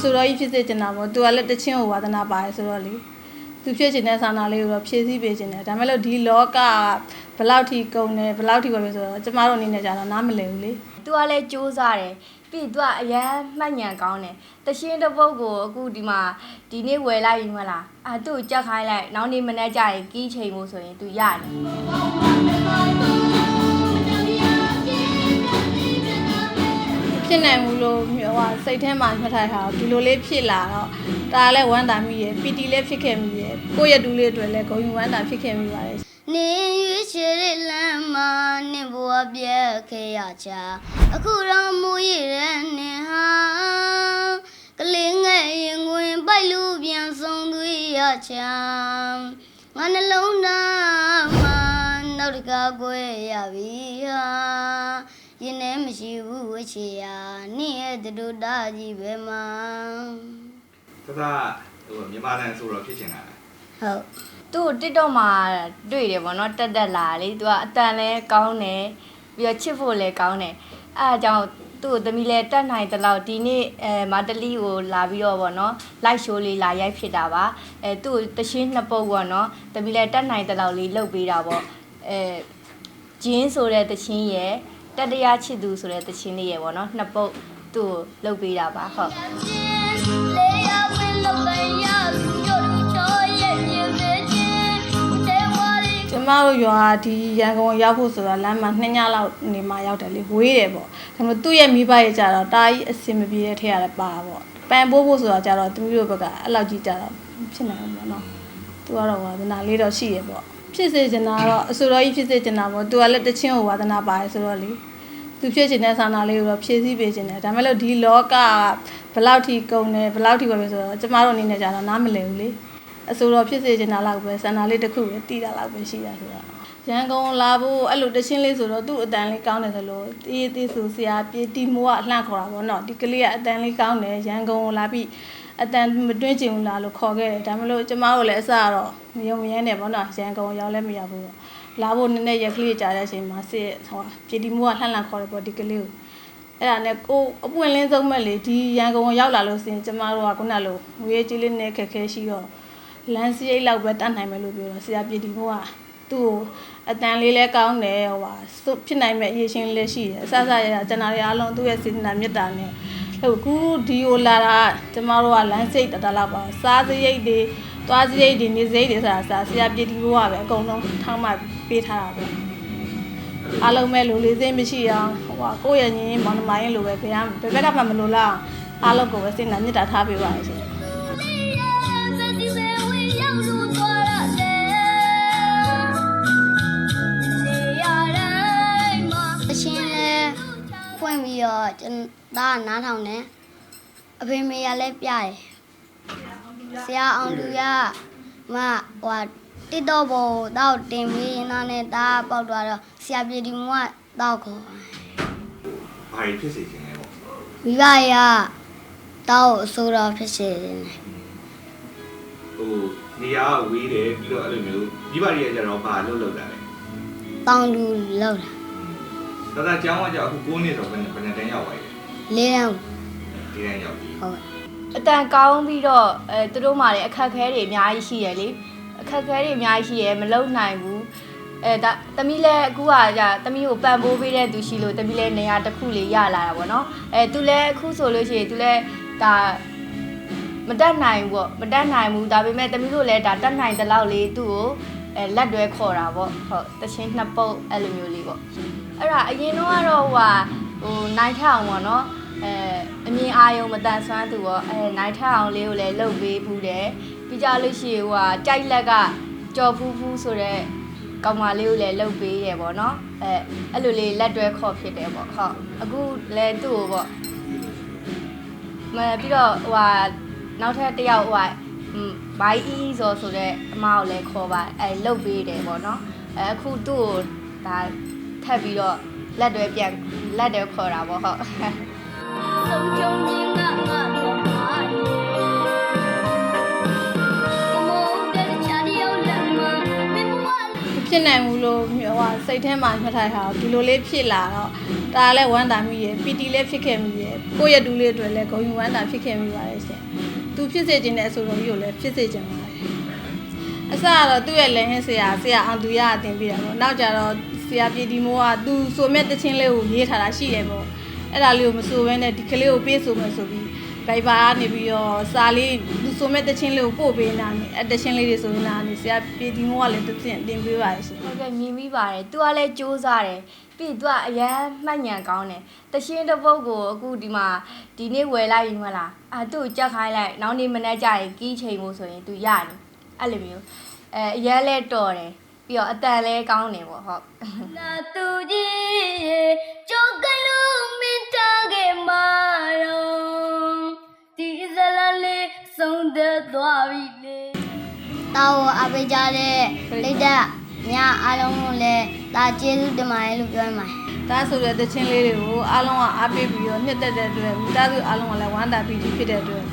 ဆိုတော့ကြီးဖြစ်စေချင်တာပေါ့သူကလည်းတချင်းကိုဝါသနာပါတယ်ဆိုတော့လေသူဖြစ်ချင်တဲ့ဆန္ဒလေးကိုတော့ဖြည့်ဆည်းပေးချင်တယ်ဒါမဲ့လို့ဒီလောကဘယ်လောက်ထိကုန်တယ်ဘယ်လောက်ထိပဲဆိုတော့ကျမတို့အနေနဲ့ကြတော့နားမလည်ဘူးလေသူကလည်းစူးစားတယ်ပြီးသူကအရန်မှတ်ညံကောင်းတယ်တရှင်းတစ်ပုတ်ကိုအခုဒီမှာဒီနေ့ဝယ်လိုက်ပြီမဟုတ်လားအာသူ့ကိုကြက်ခိုင်းလိုက်နောက်နေ့မနေ့ကျရင်ကီးချိန်ဖို့ဆိုရင်သူရတယ် ဖြစ်နိုင်ဘူးလို့ဟိုဟာစိတ်ထဲမှာမှတ်ထားတာဒီလိုလေးဖြစ်လာတော့ဒါလည်းဝမ်းသာမိရယ်ပီတီလည်းဖြစ်ခဲ့မိရယ်ကိုယ့်ရဲ့တူလေးအတွက်လည်းဂုဏ်ယူဝမ်းသာဖြစ်ခဲ့မိပါတယ်နေရွေးချယ်တဲ့လမ်းမှာနင့်ဘဝပြက်ခဲ့ရချာအခုတော့မူရတဲ့နင်ဟာကလေးငယ်ရင်ဝင်ပိုက်လူပြန်ဆုံးသွေးရချာငါနှလုံးသားမှာနောက်တကားကွယ်ရပြီဟာ ရင်ထဲမရှိဘူးဝချေရနင့်ရဲ့တူတာကြီးပဲမှာသသဟိုမြန်မာတန်ဆိုတော့ဖြစ်ချင်တာလားဟုတ်သူ့ကို TikTok မှာတွေ့တယ်ပေါ့နော်တက်တက်လာလေသူကအတန်လဲကောင်းတယ်ပြီးတော့ချစ်ဖို့လဲကောင်းတယ်အဲအကြောင့်သူ့ကိုသမီးလဲတက်နိုင်တဲ့လောက်ဒီနေ့အဲမာတလီကိုလာပြီးတော့ပေါ့နော် live show လေးလာရိုက်ဖြစ်တာပါအဲသူ့ကိုတရှင်းနှစ်ပုတ်ပေါ့နော်သမီးလဲတက်နိုင်တဲ့လောက်လေးလှုပ်ပေးတာပေါ့အဲဂျင်းဆိုတဲ့တရှင်းရဲ့ တတရားချစ်သူဆိုတဲ့တရှင်းလေးရဲ့ပေါ့နော်နှစ်ပုတ်သူ့ကိုလှုပ်ပေးတာပါဟုတ်လေယာဝင်လောက်ကန်ရသူတို့ချောရဲ့ပြင်စေခြင်းတဲဝါရီကျမတို့ရွာဒီရန်ကုန်ရောက်ဖို့ဆိုတာလမ်းမှာ2ညလောက်နေမှရောက်တယ်လေဝေးတယ်ပေါ့ဒါပေမဲ့သူ့ရဲ့မိဘရဲ့ကြတော့တာကြီးအစင်မပြေတဲ့ထက်ရတယ်ပါပေါ့ပန်ပိုးဖို့ဆိုတာကြတော့သူတို့ဘက်ကအဲ့လောက်ကြီးကြတော့ဖြစ်နိုင်မှာပေါ့နော်သူကတော့ဝါသနာလေးတော့ရှိရပေါ့ ဖြစ်စေချင်တာကတော့အဆိုတော်ကြီးဖြစ်စေချင်တာပေါ့သူကလည်းတချင်းကိုဝါသနာပါတယ်ဆိုတော့လေသူဖြစ်ချင်တဲ့ဆန္ဒလေးကိုတော့ဖြည့်ဆည်းပေးချင်တယ်ဒါမဲ့လို့ဒီလောကဘယ်လောက်ထိကုန်တယ်ဘယ်လောက်ထိပဲဆိုတော့ကျမတို့အနေနဲ့ကြတော့နားမလည်ဘူးလေအဆိုတော်ဖြစ်စေချင်တာလောက်ပဲစန္ဒာလေးတစ်ခုပဲတီးတာလောက်ပဲရှိတာဆိုတော့ရန်ကုန်လာဖို့အဲ့လိုတချင်းလေးဆိုတော့သူ့အတန်လေးကောင်းတယ်ဆိုလို့တီးတီးဆိုဆရာပြေတီမိုးကအလှန့်ခေါ်တာပေါ့နော်ဒီကလေးကအတန်လေးကောင်းတယ်ရန်ကုန်ကိုလာပြီး အတန်မတွင်းကျင်ဘူးလားလို့ခေါ်ခဲ့တယ်ဒါမလို့ကျမတို့လည်းအစတော့မယုံမယမ်းနဲ့ပေါ့နော်ရန်ကုန်ရောက်လည်းမရောက်ဘူးပေါ့လာဖို့နည်းနည်းရက်ကလေးကြာတဲ့အချိန်မှာစစ်ဟိုပြေတီမိုးကလှန့်လှန့်ခေါ်တယ်ပေါ့ဒီကလေးကိုအဲ့ဒါနဲ့ကိုအပွင့်လင်းဆုံးမဲ့လေဒီရန်ကုန်ကိုရောက်လာလို့စင်ကျမတို့ကခုနလိုငွေကြီးလေးနဲ့ခက်ခဲရှိတော့လမ်းစရိတ်လောက်ပဲတတ်နိုင်မယ်လို့ပြောတော့ဆရာပြည်ဒီမိုးကသူ့ကိုအတန်လေးလဲကောင်းတယ်ဟိုဟာစွဖြစ်နိုင်မဲ့အရေးရှင်လေးလည်းရှိတယ်အဆဆရရကျန်တာတွေအားလုံးသူ့ရဲ့စေတနာမေတ္တာနဲ့ ဟိုကူဒီကိုလာတာကကျမတို့ကလမ်းစိတ်တတလောက်ပါစားစရိတ်တွေသွားစရိတ်တွေနေစရိတ်တွေဆိုတာဆရာပြည်ဒီမိုးကပဲအကုန်လုံးထောင်းမှပေးထားတာပဲအားလုံးပဲလူလေးစိတ်မရှိအောင်ဟိုဟာကိုယ့်ရဲ့ညီမောင်နှမရင်လိုပဲဘယ်ကဘယ်ဘက်ကမှမလိုလားအားလုံးကိုပဲစိတ်နာမေတ္တာထားပေးပါရစေ ပြီးတော့ကျွန်တော်နားထောင်တယ်အဖေမေရလည်းပြတယ်ဆရာအောင်လူရမဟိုတစ်တော့ဘောတော့တင်ပြီးရင်တော့နဲ့ဒါပေါက်သွားတော့ဆရာပြည်ဒီမကတောက်ခေါ်ဘာကြီးဖြစ်စေချင်လဲပေါ့မိဘရတောက်အစိုးရဖြစ်စေတယ်ဟိုနေရာကဝေးတယ်ပြီးတော့အဲ့လိုမျိုးဒီပါရီကကြတော့ဘာလုပ်လုပ်တာလဲတောင်းလူလောက်တာ သသကျောင်းကကြောက်အခု9နှစ်ဆိုဘယ်နဲ့ဘယ်နဲ့တန်းရောက်သွားလဲလေးတန်းဒီတန်းရောက်ပြီဟုတ်အတန်ကောင်းပြီးတော့အဲသူတို့မှလည်းအခက်အခဲတွေအများကြီးရှိရလေအခက်အခဲတွေအများကြီးရှိရမလုံနိုင်ဘူးအဲဒါတမီးလည်းအခုကじゃတမီးကိုပံ့ပိုးပေးတဲ့သူရှိလို့တမီးလည်းနေရာတစ်ခုလေးရလာတာပေါ့နော်အဲသူလည်းအခုဆိုလို့ရှိရင်သူလည်းဒါမတက်နိုင်ဘူးပေါ့မတက်နိုင်ဘူးဒါပေမဲ့တမီးတို့လည်းဒါတက်နိုင်တဲ့လောက်လေးသူ့ကိုအဲလက်တွဲခေါ်တာပေါ့ဟုတ်တချင်းနှစ်ပုတ်အဲ့လိုမျိုးလေးပေါ့ အဲ့ဒါအရင်တော့ကတော့ဟိုဟာဟိုနိုင်ထအောင်ပေါ့နော်အဲအမြင်အာယုံမတန်ဆွမ်းသူပေါ့အဲနိုင်ထအောင်လေးကိုလည်းလှုပ်ပေးဘူးတယ်ပြီးကြလို့ရှိရင်ဟိုဟာကြိုက်လက်ကကြော်ဖူးဖူးဆိုတော့ကောင်မလေးကိုလည်းလှုပ်ပေးရပေါ့နော်အဲအဲ့လိုလေးလက်တွဲခေါ်ဖြစ်တယ်ပေါ့ဟုတ်အခုလည်းသူ့ကိုပေါ့မပြီးတော့ဟိုဟာနောက်ထပ်တစ်ယောက်ဟိုဟာဘိုင်အီဆိုဆိုတဲ့အမကိုလည်းခေါ်ပါအဲလှုပ်ပေးတယ်ပေါ့နော်အဲအခုသူ့ကိုဒါ ထပ်ပြီးတော့လက်တွဲပြန်လက်တွဲခေါ်တာပေါ့ဟုတ်ဆုံးကြုံခြင်းကငါတော့မှာကမောတဲ့ချာဒီယောလက်မှာမင်းဘဝခဖြစ်နိုင်ဘူးလို့ဟိုဟာစိတ်ထဲမှာမှတ်ထားတာဒီလိုလေးဖြစ်လာတော့ဒါလည်းဝမ်းသာမိရယ်ပီတီလည်းဖြစ်ခဲ့မိရယ်ကိုယ့်ရဲ့ဒူးလေးအတွက်လည်းဂုဏ်ယူဝမ်းသာဖြစ်ခဲ့မိပါတယ်ရှင်သူဖြစ်စေခြင်းတဲ့အဆိုတော်ကြီးကိုလည်းဖြစ်စေခြင်းပါတယ်အစကတော့သူ့ရဲ့လက်ဟင်းဆရာဆရာအောင်သူရအတင်ပြီးတာပေါ့နောက်ကြတော့ ဆရာပြေဒီမိုးကသူဆိုမဲ့တချင်းလေးကိုရေးထားတာရှိတယ်ပေါ့အဲ့ဒါလေးကိုမဆိုဘဲနဲ့ဒီကလေးကိုပေးဆိုမယ်ဆိုပြီးဘိုက်ဘာကနေပြီးတော့စာလေးသူဆိုမဲ့တချင်းလေးကိုပို့ပေးနာနေအဲ့တချင်းလေးတွေဆိုနာနေဆရာပြေဒီမိုးကလည်းတချင်းတင်ပေးပါရဲ့ရှင်ဟုတ်ကဲ့မြင်ပြီးပါတယ်သူကလည်းစူးစမ်းတယ်ပြီးသူကအရန်မှတ်ညံကောင်းတယ်တရှင်းတစ်ပုတ်ကိုအခုဒီမှာဒီနေ့ဝယ်လိုက်ရင်မလားအာသူ့ကိုကြက်ခိုင်းလိုက်နောက်နေ့မနေ့ကျရင်ကီးချိန်ဖို့ဆိုရင်သူရတယ်အဲ့လိုမျိုးအဲအရန်လဲတော်တယ် ပြီးတော့အတန်လဲကောင်းတယ်ပေါ့ဟုတ်။နာသူကြီးကြောက်ကလုံးမင်းထားခဲ့မှာတော့ဒီဇလန်လေးဆုံးသက်သွားပြီလေတာဝအပေးကြတဲ့လိတ်တက်ညအားလုံးကိုလည်းဒါကျေးဇူးတင်ပါတယ်လို့ပြောမှာဒါဆိုတဲ့တခြင်းလေးတွေကိုအားလုံးကအားပေးပြီးတော့နှစ်သက်တဲ့အတွက်မိသားစုအားလုံးကလည်းဝမ်းသာပြီးဖြစ်တဲ့အတွက်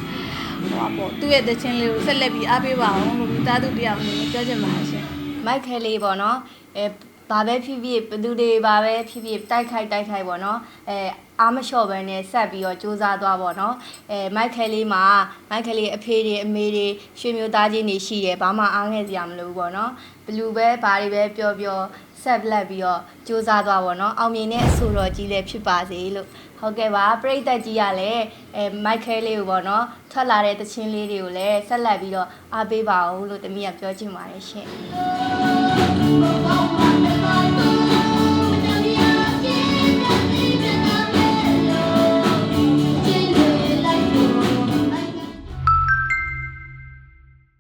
ဟိုပါပေါ့သူ့ရဲ့တခြင်းလေးကိုဆက်လက်ပြီးအားပေးပါအောင်လို့မိသားစုတရားအနေနဲ့ပြောချင်ပါတယ်ရှင် မိုက်ခဲလေးပေါ့နော်အဲဘာပဲဖြစ်ဖြစ်ဘယ်သူတွေဘာပဲဖြစ်ဖြစ်တိုက်ခိုက်တိုက်ခိုက်ပေါ့နော်အဲအားမလျှော့ဘဲနဲ့ဆက်ပြီးတော့စူးစမ်းသွားပေါ့နော်အဲမိုက်ခဲလေးမှာမိုက်ခဲလေးအဖေတွေအမေတွေရွှေမျိုးသားချင်းတွေရှိတယ်ဘာမှအားငယ်စရာမလိုဘူးပေါ့နော်ဘလူပဲဘာတွေပဲပြောပြောဆက်လက်ပြီးတော့စူးစမ်းသွားပေါ့နော်အောင်မြင်တဲ့အဆိုတော်ကြီးလည်းဖြစ်ပါစေလို့ဟုတ်ကဲ့ပါပရိသတ်ကြီးကလည်းအဲမိုက်ခဲလေးကိုပေါ့နော်ထွက်လာတဲ့သချင်းလေးတွေကိုလည်းဆက်လက်ပြီးတော့အားပေးပါဦးလို့တမီးကပြောချင်ပါတယ်ရှင် Oh, my God.